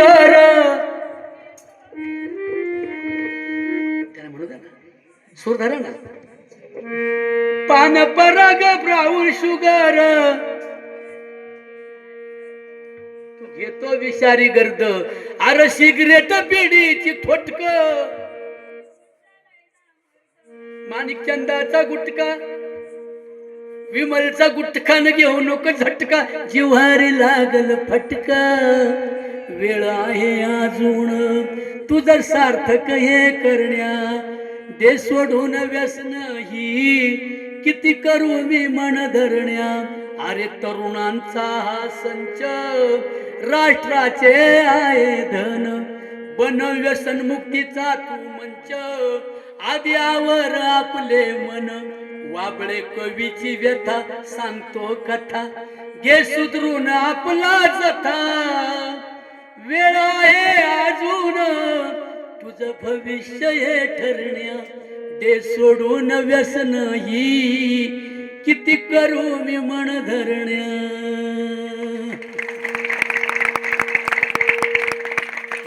Sugar त्याला म्हणू द्या ना. सूर धरा ना. पान पराग ब्राऊन शुगर. तू घेतो विषारी गर्द. अरे सिगरेट बिडीची थोटक. माणिक चंदाचा गुटका. विमलचा गुटखा न घेऊ नको झटका. जिव्हारी लागल फटका. वेळ आहे अजून. तुझं सार्थक हे करण्या दे सोडून व्यसन ही. किती करू मी मन धरण्या? अरे तरुणांचा हा संच राष्ट्राचे आहे धन. बन व्यसन मुक्तीचा तू मंच. आद्यावर आपले मन. वाबळे कवीची व्यथा सांगतो कथा. घे सुधरून आपला जथा. वेळ आहे अजून तुझं भविष्य हे ठरण्या. दे सोडून व्यसन ही किती करू मी मन धरण्या.